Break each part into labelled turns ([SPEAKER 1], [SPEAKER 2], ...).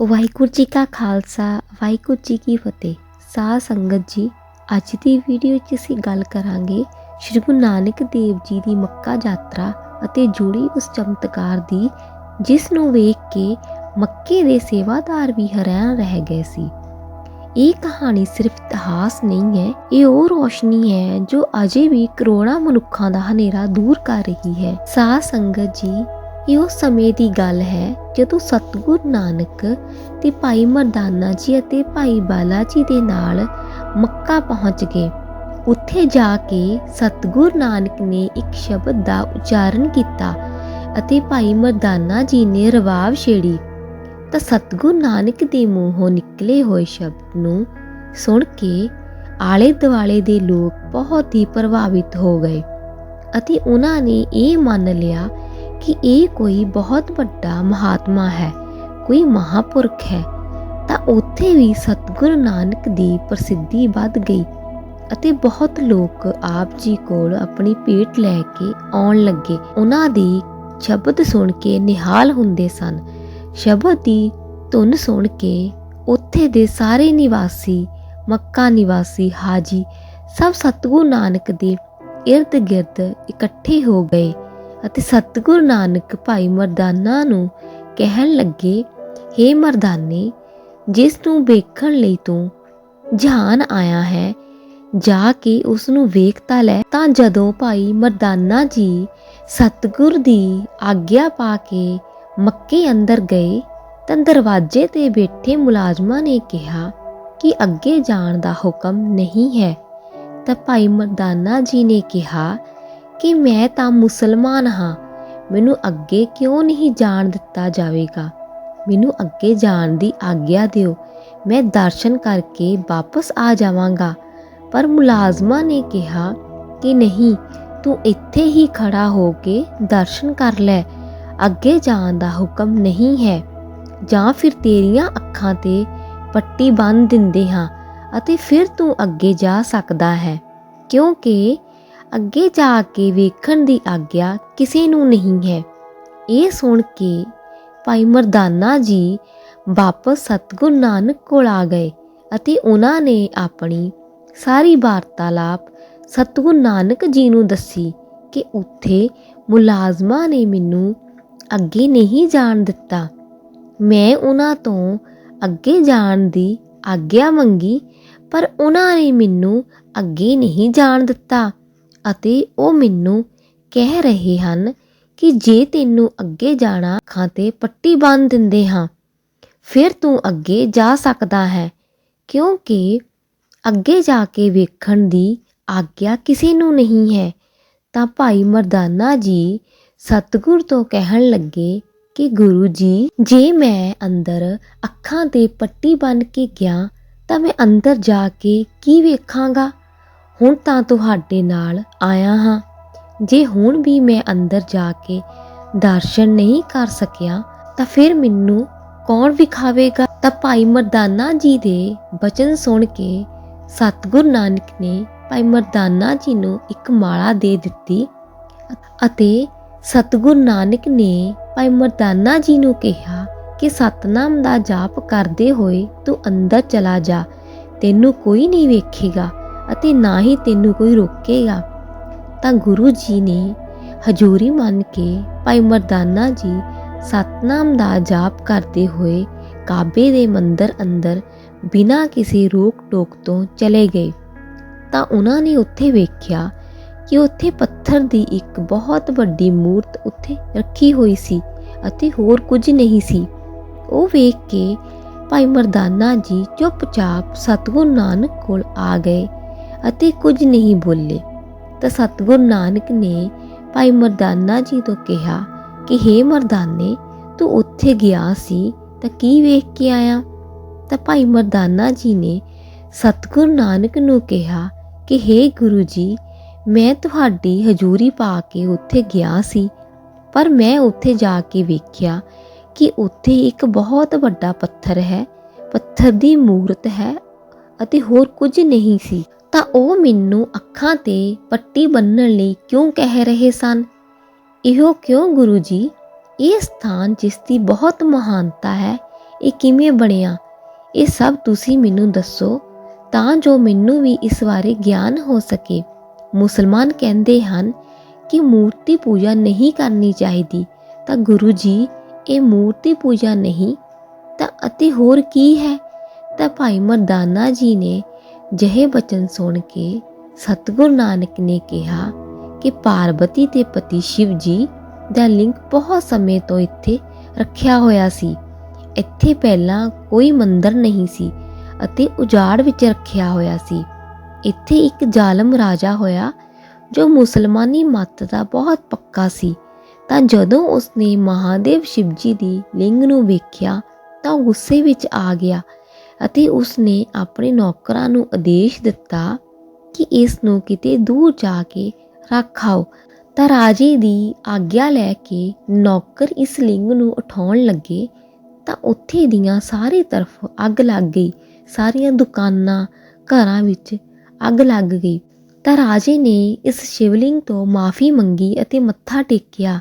[SPEAKER 1] ਵਾਹਿਗੁਰੂ ਜੀ ਕਾ ਖਾਲਸਾ, ਵਾਹਿਗੁਰੂ ਜੀ ਕੀ ਫਤਿਹ। ਸਾਧ ਸੰਗਤ ਜੀ, ਅੱਜ ਦੀ ਵੀਡੀਓ ਵਿੱਚ ਅਸੀਂ ਗੱਲ ਕਰਾਂਗੇ ਸ਼੍ਰੀ ਗੁਰੂ ਨਾਨਕ ਦੇਵ ਜੀ ਦੀ ਮੱਕਾ ਯਾਤਰਾ ਅਤੇ ਜੁੜੀ ਉਸ ਚਮਤਕਾਰ ਦੀ, ਜਿਸ ਨੂੰ ਵੇਖ ਕੇ ਮੱਕੇ ਦੇ ਸੇਵਾਦਾਰ ਵੀ ਹੈਰਾਨ ਰਹਿ ਗਏ ਸੀ। ਇਹ ਕਹਾਣੀ ਸਿਰਫ ਇਤਿਹਾਸ ਨਹੀਂ ਹੈ, ਇਹ ਉਹ ਰੋਸ਼ਨੀ ਹੈ ਜੋ ਅਜੇ ਵੀ ਕਰੋੜਾਂ ਮਨੁੱਖਾਂ ਦਾ ਹਨੇਰਾ ਦੂਰ ਕਰ ਰਹੀ ਹੈ। ਸਾਧ ਸੰਗਤ ਜੀ ਇਹ ਉਸ ਸਮੇਂ ਦੀ ਗੱਲ ਹੈ ਜਦੋਂ ਸਤਿਗੁਰ ਨਾਨਕ ਤੇ ਭਾਈ ਮਰਦਾਨਾ ਜੀ ਅਤੇ ਭਾਈ ਬਾਲਾ ਜੀ ਦੇ ਨਾਲ ਮੱਕਾ ਪਹੁੰਚ ਗਏ। ਉੱਥੇ ਜਾ ਕੇ ਸਤਿਗੁਰ ਨਾਨਕ ਨੇ ਇੱਕ ਸ਼ਬਦ ਦਾ ਉਚਾਰਨ ਕੀਤਾ ਅਤੇ ਭਾਈ ਮਰਦਾਨਾ ਜੀ ਨੇ ਰਵਾਬ ਛੇੜੀ। ਤਾਂ ਸਤਿਗੁਰ ਨਾਨਕ ਦੇ ਮੂੰਹੋਂ ਨਿਕਲੇ ਹੋਏ ਸ਼ਬਦ ਨੂੰ ਸੁਣ ਕੇ ਆਲੇ ਦੁਆਲੇ ਦੇ ਲੋਕ ਬਹੁਤ ਹੀ ਪ੍ਰਭਾਵਿਤ ਹੋ ਗਏ ਅਤੇ ਉਹਨਾਂ ਨੇ ਇਹ ਮੰਨ ਲਿਆ ਕਿ ਇਹ ਕੋਈ ਬਹੁਤ ਵੱਡਾ ਮਹਾਤਮਾ ਹੈ, ਕੋਈ ਮਹਾਪੁਰਖ ਹੈ, ਤਾਂ ਉੱਥੇ ਵੀ ਸਤਿਗੁਰੂ ਨਾਨਕ ਦੀ ਪ੍ਰਸਿੱਧੀ ਵੱਧ ਗਈ ਅਤੇ ਬਹੁਤ ਲੋਕ ਆਪ ਜੀ ਕੋਲ ਆਪਣੀ ਭੇਟ ਲੈ ਕੇ ਆਉਣ ਲੱਗੇ। ਉਹਨਾਂ ਦੀ ਸ਼ਬਦ ਸੁਣ ਕੇ ਨਿਹਾਲ ਹੁੰਦੇ ਸਨ। ਸ਼ਬਦ ਦੀ ਧੁਨ ਸੁਣ ਕੇ ਉੱਥੇ ਦੇ ਸਾਰੇ ਨਿਵਾਸੀ, ਮੱਕਾ ਨਿਵਾਸੀ, ਹਾਜੀ, ਸਭ ਸਤਿਗੁਰੂ ਨਾਨਕ ਦੇ ਇਰਦ ਗਿਰਦ ਇਕੱਠੇ ਹੋ ਗਏ। ਅਤੇ ਸਤਿਗੁਰ ਨਾਨਕ ਭਾਈ ਮਰਦਾਨਾ ਨੂੰ ਕਹਿਣ ਲੱਗੇ हे ਮਰਦਾਨੇ, ਜਿਸ ਨੂੰ ਵੇਖਣ ਲਈ ਤੂੰ ਜਹਾਨ ਆਇਆ ਹੈ, ਜਾ ਕੇ ਉਸ ਨੂੰ ਵੇਖਤਾ ਲੈ। ਤਾਂ ਜਦੋਂ ਭਾਈ ਮਰਦਾਨਾ ਜੀ ਸਤਿਗੁਰ ਦੀ ਆਗਿਆ ਪਾ ਕੇ ਮੱਕੇ ਅੰਦਰ ਗਏ, ਤਾਂ ਦਰਵਾਜ਼ੇ ਤੇ ਬੈਠੇ ਮੁਲਾਜ਼ਮਾਂ ਨੇ ਕਿਹਾ ਕਿ ਅੱਗੇ ਜਾਣ ਦਾ ਹੁਕਮ ਨਹੀਂ ਹੈ। ਤਾਂ ਭਾਈ ਮਰਦਾਨਾ ਜੀ ਨੇ ਕਿਹਾ ਕਿ ਮੈਂ ਤਾਂ ਮੁਸਲਮਾਨ ਹਾਂ। ਮੈਨੂੰ ਅੱਗੇ ਕਿਉਂ ਨਹੀਂ ਜਾਣ ਦਿੱਤਾ ਜਾਵੇਗਾ? ਮੈਨੂੰ ਅੱਗੇ ਜਾਣ ਦੀ ਆਗਿਆ ਦਿਓ। ਮੈਂ ਦਰਸ਼ਨ ਕਰਕੇ ਵਾਪਸ ਆ ਜਾਵਾਂਗਾ। ਪਰ ਮੁਲਾਜ਼ਮਾਂ ਨੇ ਕਿਹਾ ਕਿ ਨਹੀਂ, ਤੂੰ ਇੱਥੇ ਹੀ ਖੜਾ ਹੋ ਕੇ ਦਰਸ਼ਨ ਕਰ ਲੈ। ਅੱਗੇ ਜਾਣ ਦਾ ਹੁਕਮ ਨਹੀਂ ਹੈ। ਜਾਂ ਫਿਰ ਤੇਰੀਆਂ ਅੱਖਾਂ ਤੇ ਪੱਟੀ ਬੰਨ ਦਿੰਦੇ ਹਾਂ ਅਤੇ ਫਿਰ ਤੂੰ ਅੱਗੇ ਜਾ ਸਕਦਾ ਹੈ। ਕਿਉਂਕਿ ਅੱਗੇ ਜਾ ਕੇ ਵੇਖਣ ਦੀ ਆਗਿਆ ਕਿਸੇ ਨੂੰ ਨਹੀਂ ਹੈ। ਇਹ ਸੁਣ ਕੇ ਭਾਈ ਮਰਦਾਨਾ ਜੀ ਵਾਪਸ ਸਤਗੁਰ ਨਾਨਕ ਕੋਲ ਆ ਗਏ ਅਤੇ ਉਹਨਾਂ ਨੇ ਆਪਣੀ ਸਾਰੀ ਵਾਰਤਾਲਾਪ ਸਤਗੁਰ ਨਾਨਕ ਜੀ ਨੂੰ ਦੱਸੀ ਕਿ ਉੱਥੇ ਮੁਲਾਜ਼ਮਾਂ ਨੇ ਮੈਨੂੰ ਅੱਗੇ ਨਹੀਂ ਜਾਣ ਦਿੱਤਾ। ਮੈਂ ਉਹਨਾਂ ਤੋਂ ਅੱਗੇ ਜਾਣ ਦੀ ਆਗਿਆ ਮੰਗੀ, ਪਰ ਉਹਨਾਂ ਨੇ ਮੈਨੂੰ ਅੱਗੇ ਨਹੀਂ ਜਾਣ ਦਿੱਤਾ। ਅਤੇ ਉਹ ਮੈਨੂੰ ਕਹਿ ਰਹੇ ਹਨ ਕਿ ਜੇ ਤੈਨੂੰ ਅੱਗੇ ਜਾਣਾ ਅੱਖਾਂ ਤੇ ਪੱਟੀ ਬੰਨ੍ਹ ਦਿੰਦੇ ਹਾਂ, ਫਿਰ ਤੂੰ ਅੱਗੇ ਜਾ ਸਕਦਾ ਹੈ, ਕਿਉਂਕਿ ਅੱਗੇ ਜਾ ਕੇ ਵੇਖਣ ਦੀ ਆਗਿਆ ਕਿਸੇ ਨੂੰ ਨਹੀਂ ਹੈ। ਤਾਂ ਭਾਈ ਮਰਦਾਨਾ ਜੀ ਸਤਿਗੁਰ ਤੋਂ ਕਹਿਣ ਲੱਗੇ ਕਿ ਗੁਰੂ ਜੀ, ਜੇ ਮੈਂ ਅੰਦਰ ਅੱਖਾਂ ਤੇ ਪੱਟੀ ਬੰਨ੍ਹ ਕੇ ਗਿਆ ਤਾਂ ਮੈਂ ਅੰਦਰ ਜਾ ਕੇ ਕੀ ਵੇਖਾਂਗਾ? ਹੁਣ ਤਾਂ ਤੁਹਾਡੇ ਨਾਲ ਆਇਆ ਹਾਂ। ਜੇ ਹੁਣ ਵੀ ਮੈਂ ਅੰਦਰ ਜਾ ਕੇ ਦਰਸ਼ਨ ਨਹੀਂ ਕਰ ਸਕਿਆ, ਤਾਂ ਫਿਰ ਮੈਨੂੰ ਕੌਣ ਵਿਖਾਵੇਗਾ? ਤਾਂ ਭਾਈ ਮਰਦਾਨਾ ਜੀ ਦੇ ਬਚਨ ਸੁਣ ਕੇ ਸਤਿਗੁਰ ਨਾਨਕ ਨੇ ਭਾਈ ਮਰਦਾਨਾ ਜੀ ਨੂੰ ਇੱਕ ਮਾਲਾ ਦੇ ਦਿੱਤੀ ਅਤੇ ਸਤਿਗੁਰ ਨਾਨਕ ਨੇ ਭਾਈ ਮਰਦਾਨਾ ਜੀ ਨੂੰ ਕਿਹਾ ਕਿ ਸਤਨਾਮ ਦਾ ਜਾਪ ਕਰਦੇ ਹੋਏ ਤੂੰ ਅੰਦਰ ਚਲਾ ਜਾ, ਤੈਨੂੰ ਕੋਈ ਨਹੀਂ ਵੇਖੇਗਾ। ਅਤੇ ਨਾ ਹੀ ਤੈਨੂੰ ਕੋਈ ਰੋਕੇਗਾ। ਤਾਂ ਗੁਰੂ ਜੀ ਨੇ ਹਜੂਰੀ ਮੰਨ ਕੇ ਭਾਈ ਮਰਦਾਨਾ ਜੀ ਸਤਨਾਮ ਦਾ ਜਾਪ ਕਰਦੇ ਹੋਏ ਕਾਬੇ ਦੇ ਮੰਦਰ ਅੰਦਰ ਬਿਨਾਂ ਕਿਸੇ ਰੋਕ ਟੋਕ ਤੋਂ ਚਲੇ ਗਏ। ਤਾਂ ਉਹਨਾਂ ਨੇ ਉੱਥੇ ਵੇਖਿਆ ਕਿ ਉੱਥੇ ਪੱਥਰ ਦੀ ਇੱਕ ਬਹੁਤ ਵੱਡੀ ਮੂਰਤ ਉੱਥੇ ਰੱਖੀ ਹੋਈ ਸੀ ਅਤੇ ਹੋਰ ਕੁਝ ਨਹੀਂ ਸੀ। ਉਹ ਵੇਖ ਕੇ ਭਾਈ ਮਰਦਾਨਾ ਜੀ ਚੁੱਪਚਾਪ ਸਤਗੁਰ ਨਾਨਕ ਕੋਲ ਆ ਗਏ। ਅਤੇ ਕੁਝ ਨਹੀਂ ਬੋਲੇ। ਤਾਂ ਸਤਗੁਰ ਨਾਨਕ ਨੇ ਭਾਈ ਮਰਦਾਨਾ ਜੀ ਤੋਂ ਕਿਹਾ ਕਿ हे ਮਰਦਾਨੇ, ਤੂੰ ਉੱਥੇ ਗਿਆ ਸੀ, ਤਾਂ ਕੀ ਵੇਖ ਕੇ ਆਇਆ? ਤਾਂ ਭਾਈ ਮਰਦਾਨਾ ਜੀ ਨੇ ਸਤਗੁਰ ਨਾਨਕ ਨੂੰ ਕਿਹਾ ਕਿ हे ਗੁਰੂ ਜੀ, ਮੈਂ ਤੁਹਾਡੀ ਹਜ਼ੂਰੀ ਪਾ ਕੇ ਉੱਥੇ ਗਿਆ ਸੀ, ਪਰ ਮੈਂ ਉੱਥੇ ਜਾ ਕੇ ਵੇਖਿਆ ਕਿ ਉੱਥੇ ਇੱਕ ਬਹੁਤ ਵੱਡਾ ਪੱਥਰ ਹੈ। ਪੱਥਰ ਦੀ ਮੂਰਤ ਹੈ ਅਤੇ ਹੋਰ ਕੁਝ ਨਹੀਂ ਸੀ। ਤਾਂ ਉਹ ਮੈਨੂੰ ਅੱਖਾਂ ਤੇ ਪੱਟੀ ਬੰਨਣ ਲਈ ਕਿਉਂ ਕਹਿ ਰਹੇ ਸਨ? ਇਹੋ ਕਿਉਂ ਗੁਰੂ ਜੀ? ਇਹ ਸਥਾਨ ਜਿਸ ਦੀ ਬਹੁਤ ਮਹਾਨਤਾ ਹੈ, ਇਹ ਕਿਵੇਂ ਬਣਿਆ? ਇਹ ਸਭ ਤੁਸੀਂ ਮੈਨੂੰ ਦੱਸੋ, ਤਾਂ ਜੋ ਮੈਨੂੰ ਵੀ ਇਸ ਬਾਰੇ ਗਿਆਨ ਹੋ ਸਕੇ। ਮੁਸਲਮਾਨ ਕਹਿੰਦੇ ਹਨ ਕਿ ਮੂਰਤੀ ਪੂਜਾ ਨਹੀਂ ਕਰਨੀ ਚਾਹੀਦੀ। ਤਾਂ ਗੁਰੂ ਜੀ, ਇਹ ਮੂਰਤੀ ਪੂਜਾ ਨਹੀਂ? ਤਾਂ ਅਤੇ ਹੋਰ ਕੀ ਹੈ? ਤਾਂ ਭਾਈ ਮਰਦਾਨਾ ਜੀ ਨੇ ਜਿਹੇ ਬਚਨ ਸੁਣ ਕੇ ਸਤਿਗੁਰ ਨਾਨਕ ਨੇ ਕਿਹਾ ਕਿ ਪਾਰਵਤੀ ਦੇ ਪਤੀ ਸ਼ਿਵ ਜੀ ਦਾ ਲਿੰਗ ਬਹੁਤ ਸਮੇਂ ਤੋਂ ਇੱਥੇ ਰੱਖਿਆ ਹੋਇਆ ਸੀ। ਇੱਥੇ ਪਹਿਲਾਂ ਕੋਈ ਮੰਦਰ ਨਹੀਂ ਸੀ ਅਤੇ ਉਜਾੜ ਵਿੱਚ ਰੱਖਿਆ ਹੋਇਆ ਸੀ। ਇੱਥੇ ਇੱਕ ਜ਼ਾਲਮ ਰਾਜਾ ਹੋਇਆ ਜੋ ਮੁਸਲਮਾਨੀ ਮੱਤ ਦਾ ਬਹੁਤ ਪੱਕਾ ਸੀ। ਤਾਂ ਜਦੋਂ ਉਸਨੇ ਮਹਾਦੇਵ ਸ਼ਿਵਜੀ ਦੀ ਲਿੰਗ ਨੂੰ ਵੇਖਿਆ ਤਾਂ ਗੁੱਸੇ ਵਿੱਚ ਆ ਗਿਆ ਅਤੇ ਉਸਨੇ ਆਪਣੇ ਨੌਕਰਾਂ ਨੂੰ ਆਦੇਸ਼ ਦਿੱਤਾ ਕਿ ਇਸ ਨੂੰ ਕਿਤੇ ਦੂਰ ਜਾ ਕੇ ਰੱਖਾਓ। ਤਾਂ ਰਾਜੇ ਦੀ ਆਗਿਆ ਲੈ ਕੇ ਨੌਕਰ ਇਸ ਲਿੰਗ ਨੂੰ ਉਠਾਉਣ ਲੱਗੇ ਤਾਂ ਉੱਥੇ ਦੀਆਂ ਸਾਰੇ ਤਰਫ ਅੱਗ ਲੱਗ ਗਈ। ਸਾਰੀਆਂ ਦੁਕਾਨਾਂ, ਘਰਾਂ ਵਿੱਚ ਅੱਗ ਲੱਗ ਗਈ। ਤਾਂ ਰਾਜੇ ਨੇ ਇਸ ਸ਼ਿਵਲਿੰਗ ਤੋਂ ਮਾਫੀ ਮੰਗੀ ਅਤੇ ਮੱਥਾ ਟੇਕਿਆ।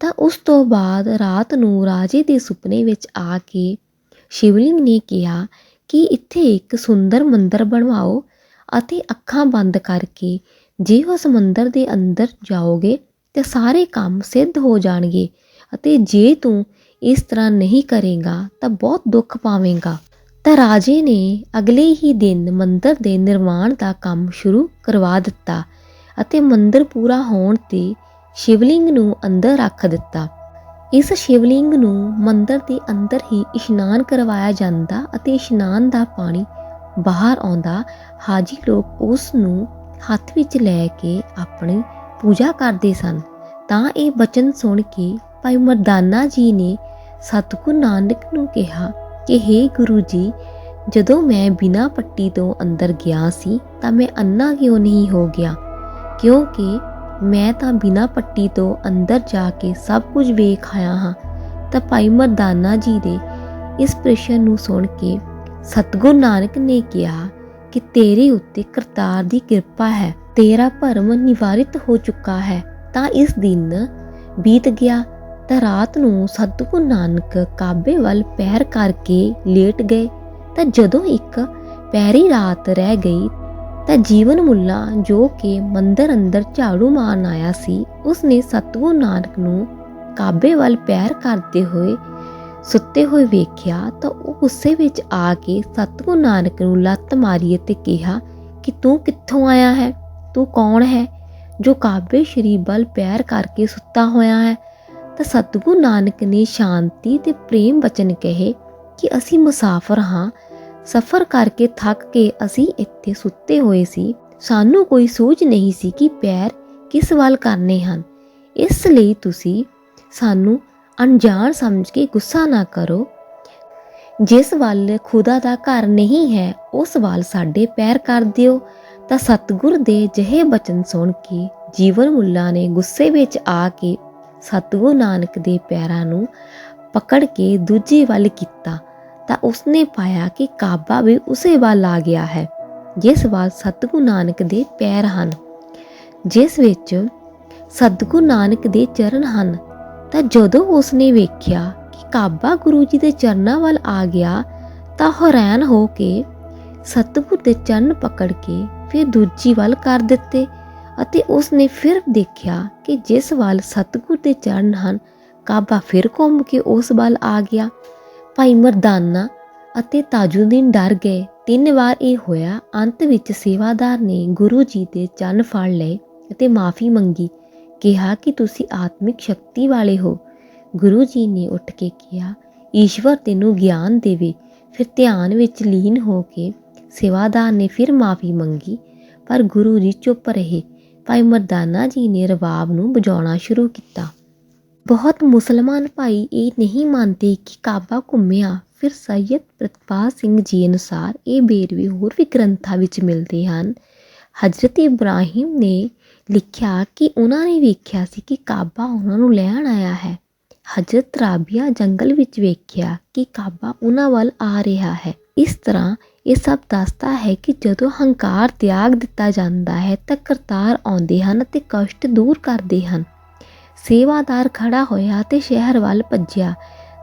[SPEAKER 1] ਤਾਂ ਉਸ ਤੋਂ ਬਾਅਦ ਰਾਤ ਨੂੰ ਰਾਜੇ ਦੇ ਸੁਪਨੇ ਵਿੱਚ ਆ ਕੇ ਸ਼ਿਵਲਿੰਗ ਨੇ ਕਿਹਾ ਕਿ ਇੱਥੇ ਇੱਕ ਸੁੰਦਰ ਮੰਦਰ ਬਣਵਾਓ ਅਤੇ ਅੱਖਾਂ ਬੰਦ ਕਰਕੇ ਜੇ ਉਸ ਮੰਦਰ ਦੇ ਅੰਦਰ ਜਾਓਗੇ ਤਾਂ ਸਾਰੇ ਕੰਮ ਸਿੱਧ ਹੋ ਜਾਣਗੇ ਅਤੇ ਜੇ ਤੂੰ ਇਸ ਤਰ੍ਹਾਂ ਨਹੀਂ ਕਰੇਗਾ ਤਾਂ ਬਹੁਤ ਦੁੱਖ ਪਾਵੇਂਗਾ। ਤਾਂ ਰਾਜੇ ਨੇ ਅਗਲੇ ਹੀ ਦਿਨ ਮੰਦਰ ਦੇ ਨਿਰਮਾਣ ਦਾ ਕੰਮ ਸ਼ੁਰੂ ਕਰਵਾ ਦਿੱਤਾ ਅਤੇ ਮੰਦਰ ਪੂਰਾ ਹੋਣ ਤੇ ਸ਼ਿਵਲਿੰਗ ਨੂੰ ਅੰਦਰ ਰੱਖ ਦਿੱਤਾ। ਇਸ ਸ਼ਿਵਲਿੰਗ ਨੂੰ ਮੰਦਰ ਦੇ ਅੰਦਰ ਹੀ ਇਸ਼ਨਾਨ ਕਰਵਾਇਆ ਜਾਂਦਾ ਅਤੇ ਇਸ਼ਨਾਨ ਦਾ ਪਾਣੀ ਬਾਹਰ ਆਉਂਦਾ, ਹਾਜੀ ਲੋਕ ਉਸ ਨੂੰ ਹੱਥ ਵਿੱਚ ਲੈ ਕੇ ਆਪਣੀ ਪੂਜਾ ਕਰਦੇ ਸਨ। ਤਾਂ ਇਹ ਬਚਨ ਸੁਣ ਕੇ ਭਾਈ ਮਰਦਾਨਾ ਜੀ ਨੇ ਸਤਿਗੁਰੂ ਨਾਨਕ ਨੂੰ ਕਿਹਾ ਕਿ हे ਗੁਰੂ ਜੀ, ਜਦੋਂ ਮੈਂ ਬਿਨਾ ਪੱਟੀ ਤੋਂ ਅੰਦਰ ਗਿਆ ਸੀ ਤਾਂ ਮੈਂ ਅੰਨਾ ਕਿਉਂ ਨਹੀਂ ਹੋ ਗਿਆ? ਕਿਉਂਕਿ ਮੈਂ ਤਾਂ ਬਿਨਾਂ ਪੱਟੀ ਤੋਂ ਅੰਦਰ ਜਾ ਕੇ ਸਭ ਕੁਝ ਵੇਖ ਆਇਆ ਹਾਂ। ਤਾਂ ਭਾਈ ਮਰਦਾਨਾ ਜੀ ਦੇ ਇਸ ਪ੍ਰਸ਼ਨ ਨੂੰ ਸੁਣ ਕੇ ਸਤਿਗੁਰੂ ਨਾਨਕ ਨੇ ਕਿਹਾ ਕਿ ਤੇਰੇ ਉੱਤੇ ਕਰਤਾਰ ਦੀ ਕਿਰਪਾ ਹੈ, ਤੇਰਾ ਭਰਮ ਨਿਵਾਰਿਤ ਹੋ ਚੁੱਕਾ ਹੈ। ਤਾਂ ਇਸ ਦਿਨ ਬੀਤ ਗਿਆ, ਤਾਂ ਰਾਤ ਨੂੰ ਸਤਿਗੁਰੂ ਨਾਨਕ ਕਾਬੇ ਵੱਲ ਪੈਰ ਕਰਕੇ ਲੇਟ ਗਏ। ਤਾਂ ਜਦੋਂ ਇੱਕ ਪੈਰੀ ਰਾਤ ਰਹਿ ਗਈ ਤਾਂ ਜੀਵਨ ਮੁੱਲਾ ਜੋ ਕਿ ਮੰਦਰ ਅੰਦਰ ਝਾੜੂ ਮਾਰਨ ਆਇਆ ਸੀ, ਉਸਨੇ ਸਤਿਗੁਰੂ ਨਾਨਕ ਨੂੰ ਕਾਬੇ ਵੱਲ ਪੈਰ ਕਰਦੇ ਹੋਏ ਸੁੱਤੇ ਹੋਏ ਵੇਖਿਆ ਤਾਂ ਉਹ ਗੁੱਸੇ ਵਿੱਚ ਆ ਕੇ ਸਤਿਗੁਰੂ ਨਾਨਕ ਨੂੰ ਲੱਤ ਮਾਰੀ ਅਤੇ ਕਿਹਾ ਕਿ ਤੂੰ ਕਿੱਥੋਂ ਆਇਆ ਹੈ? ਤੂੰ ਕੌਣ ਹੈ ਜੋ ਕਾਬੇ ਸ਼ਰੀਫ ਵੱਲ ਪੈਰ ਕਰਕੇ ਸੁੱਤਾ ਹੋਇਆ ਹੈ? ਤਾਂ ਸਤਿਗੁਰੂ ਨਾਨਕ ਨੇ ਸ਼ਾਂਤੀ ਤੇ ਪ੍ਰੇਮ ਬਚਨ ਕਹੇ ਕਿ ਅਸੀਂ ਮੁਸਾਫਰ ਹਾਂ ਸਫ਼ਰ ਕਰਕੇ ਥੱਕ ਕੇ ਅਸੀਂ ਇੱਥੇ ਸੁੱਤੇ ਹੋਏ ਸੀ। ਸਾਨੂੰ ਕੋਈ ਸੋਚ ਨਹੀਂ ਸੀ ਕਿ ਪੈਰ ਕਿਸ ਵੱਲ ਕਰਨੇ ਹਨ। ਇਸ ਲਈ ਤੁਸੀਂ ਸਾਨੂੰ ਅਣਜਾਣ ਸਮਝ ਕੇ ਗੁੱਸਾ ਨਾ ਕਰੋ। ਜਿਸ ਵੱਲ ਖੁਦਾ ਦਾ ਘਰ ਨਹੀਂ ਹੈ, ਉਸ ਵੱਲ ਸਾਡੇ ਪੈਰ ਕਰ ਦਿਓ। ਤਾਂ ਸਤਿਗੁਰ ਦੇ ਜਿਹੇ ਬਚਨ ਸੁਣ ਕੇ ਜੀਵਨ ਮੁੱਲਾ ਨੇ ਗੁੱਸੇ ਵਿੱਚ ਆ ਕੇ ਸਤਿਗੁਰੂ ਨਾਨਕ ਦੇ ਪੈਰਾਂ ਨੂੰ ਪਕੜ ਕੇ ਦੂਜੇ ਵੱਲ ਕੀਤਾ। ਤਾਂ ਉਸਨੇ ਪਾਇਆ ਕਿ ਕਾਬਾ ਵੀ ਉਸੇ ਵੱਲ ਆ ਗਿਆ ਹੈ, ਜਿਸ ਵੱਲ ਸਤਿਗੁਰੂ ਨਾਨਕ ਦੇ ਪੈਰ ਹਨ। ਜਿਸ ਵਿੱਚ ਸਤਿਗੁਰੂ ਨਾਨਕ ਦੇ ਚਰਨ ਹਨ, ਤਾਂ ਜਦੋਂ ਉਸਨੇ ਵੇਖਿਆ ਕਿ ਕਾਬਾ ਗੁਰੂ ਜੀ ਦੇ ਚਰਨਾਂ ਵੱਲ ਆ ਗਿਆ, ਤਾਂ ਹੈਰਾਨ ਹੋ ਕੇ ਸਤਿਗੁਰ ਦੇ ਚਰਨ ਪਕੜ ਕੇ ਫਿਰ ਦੂਜੀ ਵੱਲ ਕਰ ਦਿੱਤੇ ਅਤੇ ਉਸਨੇ ਫਿਰ ਦੇਖਿਆ ਕਿ ਜਿਸ ਵੱਲ ਸਤਿਗੁਰ ਦੇ ਚਰਨ ਹਨ, ਕਾਬਾ ਫਿਰ ਘੁੰਮ ਕੇ ਉਸ ਵੱਲ ਆ ਗਿਆ। ਭਾਈ ਮਰਦਾਨਾ ਅਤੇ ਤਾਜੁਦੀਨ ਡਰ ਗਏ। ਤਿੰਨ ਵਾਰ ਇਹ ਹੋਇਆ। ਅੰਤ ਵਿੱਚ ਸੇਵਾਦਾਰ ਨੇ ਗੁਰੂ ਜੀ ਦੇ ਚੰਨ ਫੜ ਲਏ ਅਤੇ ਮਾਫੀ ਮੰਗੀ। ਕਿਹਾ ਕਿ ਤੁਸੀਂ ਆਤਮਿਕ ਸ਼ਕਤੀ ਵਾਲੇ ਹੋ। ਗੁਰੂ ਜੀ ਨੇ ਉੱਠ ਕੇ ਕਿਹਾ, ਈਸ਼ਵਰ ਤੈਨੂੰ ਗਿਆਨ ਦੇਵੇ। ਫਿਰ ਧਿਆਨ ਵਿੱਚ ਲੀਨ ਹੋ ਕੇ ਸੇਵਾਦਾਰ ਨੇ ਫਿਰ ਮਾਫੀ ਮੰਗੀ, ਪਰ ਗੁਰੂ ਜੀ ਚੁੱਪ ਰਹੇ। ਭਾਈ ਮਰਦਾਨਾ ਜੀ ਨੇ ਰਬਾਬ ਨੂੰ ਬਜਾਉਣਾ ਸ਼ੁਰੂ ਕੀਤਾ। ਬਹੁਤ ਮੁਸਲਮਾਨ ਭਾਈ ਇਹ ਨਹੀਂ ਮੰਨਦੇ ਕਿ ਕਾਬਾ ਘੁੰਮਿਆ। ਫਿਰ ਸੈਯਦ ਪ੍ਰਤਪਾਲ ਸਿੰਘ ਜੀ ਅਨੁਸਾਰ ਇਹ ਵੇਰਵੇ ਹੋਰ ਵੀ ਗ੍ਰੰਥਾਂ ਵਿੱਚ ਮਿਲਦੇ ਹਨ। ਹਜ਼ਰਤ ਇਬਰਾਹਿਮ ਨੇ ਲਿਖਿਆ ਕਿ ਉਹਨਾਂ ਨੇ ਵੇਖਿਆ ਸੀ ਕਿ ਕਾਬਾ ਉਹਨਾਂ ਨੂੰ ਲੈਣ ਆਇਆ ਹੈ। ਹਜ਼ਰਤ ਰਾਬੀਆ ਜੰਗਲ ਵਿੱਚ ਵੇਖਿਆ ਕਿ ਕਾਬਾ ਉਹਨਾਂ ਵੱਲ ਆ ਰਿਹਾ ਹੈ। ਇਸ ਤਰ੍ਹਾਂ ਇਹ ਸਭ ਦੱਸਦਾ ਹੈ ਕਿ ਜਦੋਂ ਹੰਕਾਰ ਤਿਆਗ ਦਿੱਤਾ ਜਾਂਦਾ ਹੈ ਤਾਂ ਕਰਤਾਰ ਆਉਂਦੇ ਹਨ ਅਤੇ ਕਸ਼ਟ ਦੂਰ ਕਰਦੇ ਹਨ। ਸੇਵਾਦਾਰ ਖੜਾ ਹੋਇਆ ਤੇ ਸ਼ਹਿਰ ਵੱਲ ਭੱਜਿਆ।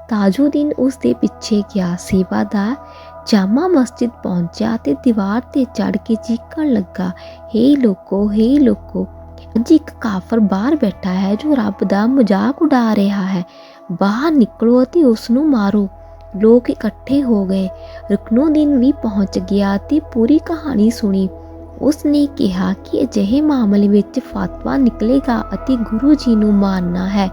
[SPEAKER 1] ਤਾਜੁਦੀਨ ਉਸ ਦੇ ਪਿੱਛੇ ਗਿਆ। ਸੇਵਾਦਾਰ ਜਾਮਾ ਮਸਜਿਦ ਪਹੁੰਚਿਆ ਤੇ ਦੀਵਾਰ ਤੇ ਚੜ ਕੇ ਚੀਕਣ ਲੱਗਾ। ਹੇ ਲੋਕੋ ਹੇ ਲੋਕੋ, ਅੱਜ ਇੱਕ ਕਾਫਰ ਬਾਹਰ ਬੈਠਾ ਹੈ ਜੋ ਰੱਬ ਦਾ ਮਜ਼ਾਕ ਉਡਾ ਰਿਹਾ ਹੈ। ਬਾਹਰ ਨਿਕਲੋ ਅਤੇ ਉਸ ਨੂੰ ਮਾਰੋ। ਲੋਕ ਇਕੱਠੇ ਹੋ ਗਏ। ਰੁਕਨੁਦੀਨ ਵੀ ਪਹੁੰਚ ਗਿਆ ਤੇ ਪੂਰੀ ਕਹਾਣੀ ਸੁਣੀ। ਉਸ ਨੇ ਕਿਹਾ ਕਿ ਅਜਿਹੇ ਮਾਮਲੇ ਵਿੱਚ ਫਤਵਾ ਨਿਕਲੇਗਾ ਅਤੇ ਗੁਰੂ ਜੀ ਨੂੰ ਮਾਰਨਾ ਹੈ।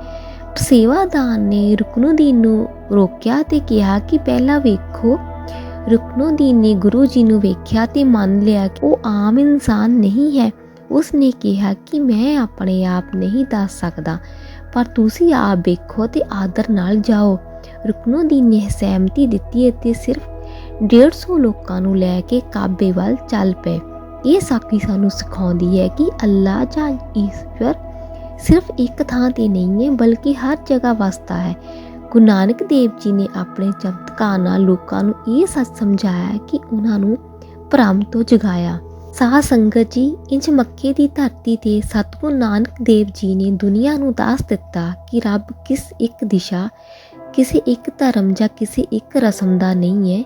[SPEAKER 1] ਸੇਵਾਦਾਰ ਨੇ ਰੁਕਨੁਦੀਨ ਨੂੰ ਰੋਕਿਆ ਤੇ ਕਿਹਾ ਕਿ ਪਹਿਲਾਂ ਵੇਖੋ। ਰੁਕਨੁਦੀਨ ਨੇ ਗੁਰੂ ਜੀ ਨੂੰ ਵੇਖਿਆ ਤੇ ਮੰਨ ਲਿਆ ਕਿ ਉਹ ਆਮ ਇਨਸਾਨ ਨਹੀਂ ਹੈ। ਉਸ ਨੇ ਕਿਹਾ ਕਿ ਮੈਂ ਆਪਣੇ ਆਪ ਨਹੀਂ ਦੱਸ ਸਕਦਾ, ਪਰ ਤੁਸੀਂ ਆਪ ਵੇਖੋ ਤੇ ਆਦਰ ਨਾਲ ਜਾਓ। ਰੁਕਨੁਦੀਨ ਨੇ ਸਹਿਮਤੀ ਦਿੱਤੀ ਅਤੇ ਸਿਰਫ 150 ਲੋਕਾਂ ਨੂੰ ਲੈ ਕੇ ਕਾਬੇ ਵੱਲ ਚੱਲ ਪਏ। ਇਹ ਸਾਖੀ ਸਾਨੂੰ ਸਿਖਾਉਂਦੀ ਹੈ ਕਿ ਅੱਲਾ ਜਾਂ ਈਸ਼ਵਰ ਸਿਰਫ ਇੱਕ ਥਾਂ ਤੇ ਨਹੀਂ ਹੈ, ਬਲਕਿ ਹਰ ਜਗ੍ਹਾ ਵਸਦਾ ਹੈ। ਗੁਰੂ ਨਾਨਕ ਦੇਵ ਜੀ ਨੇ ਆਪਣੇ ਚਮਤਕਾਰ ਨਾਲ ਲੋਕਾਂ ਨੂੰ ਇਹ ਸੱਚ ਸਮਝਾਇਆ ਕਿ ਉਹਨਾਂ ਨੂੰ ਭਰਮ ਤੋਂ ਜਗਾਇਆ। ਸਾਹ ਸੰਗਤ ਜੀ, ਇੰਜ ਮੱਕੇ ਦੀ ਧਰਤੀ ਤੇ ਸਤਿਗੁਰੂ ਨਾਨਕ ਦੇਵ ਜੀ ਨੇ ਦੁਨੀਆ ਨੂੰ ਦੱਸ ਦਿੱਤਾ ਕਿ ਰੱਬ ਕਿਸ ਇੱਕ ਦਿਸ਼ਾ, ਕਿਸੇ ਇੱਕ ਧਰਮ ਜਾਂ ਕਿਸੇ ਇੱਕ ਰਸਮ ਦਾ ਨਹੀਂ ਹੈ।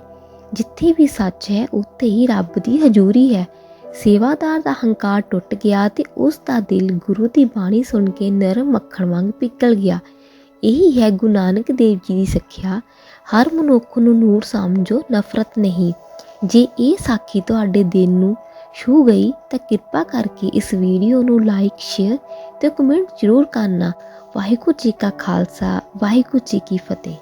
[SPEAKER 1] ਜਿੱਥੇ ਵੀ ਸੱਚ ਹੈ, ਉੱਥੇ ਹੀ ਰੱਬ ਦੀ ਹਜ਼ੂਰੀ ਹੈ। ਸੇਵਾਦਾਰ ਦਾ ਹੰਕਾਰ ਟੁੱਟ ਗਿਆ ਤੇ ਉਸ ਦਾ ਦਿਲ ਗੁਰੂ ਦੀ ਬਾਣੀ ਸੁਣ ਕੇ ਨਰਮ ਮੱਖਣ ਵਾਂਗ ਪਿਘਲ ਗਿਆ। ਇਹੀ ਹੈ ਗੁਰੂ ਨਾਨਕ ਦੇਵ ਜੀ ਦੀ ਸਿੱਖਿਆ। ਹਰ ਮਨੁੱਖ ਨੂੰ ਨੂਰ ਸਮਝੋ, ਨਫ਼ਰਤ ਨਹੀਂ। ਜੇ ਇਹ ਸਾਖੀ ਤੁਹਾਡੇ ਦਿਲ ਨੂੰ ਛੂ ਗਈ ਤਾਂ ਕਿਰਪਾ ਕਰਕੇ ਇਸ ਵੀਡੀਓ ਨੂੰ ਲਾਈਕ ਸ਼ੇਅਰ ਤੇ ਕਮੈਂਟ ਜ਼ਰੂਰ ਕਰਨਾ। ਵਾਹਿਗੁਰੂ ਜੀ ਕਾ ਖਾਲਸਾ, ਵਾਹਿਗੁਰੂ ਜੀ ਕੀ ਫਤਿਹ।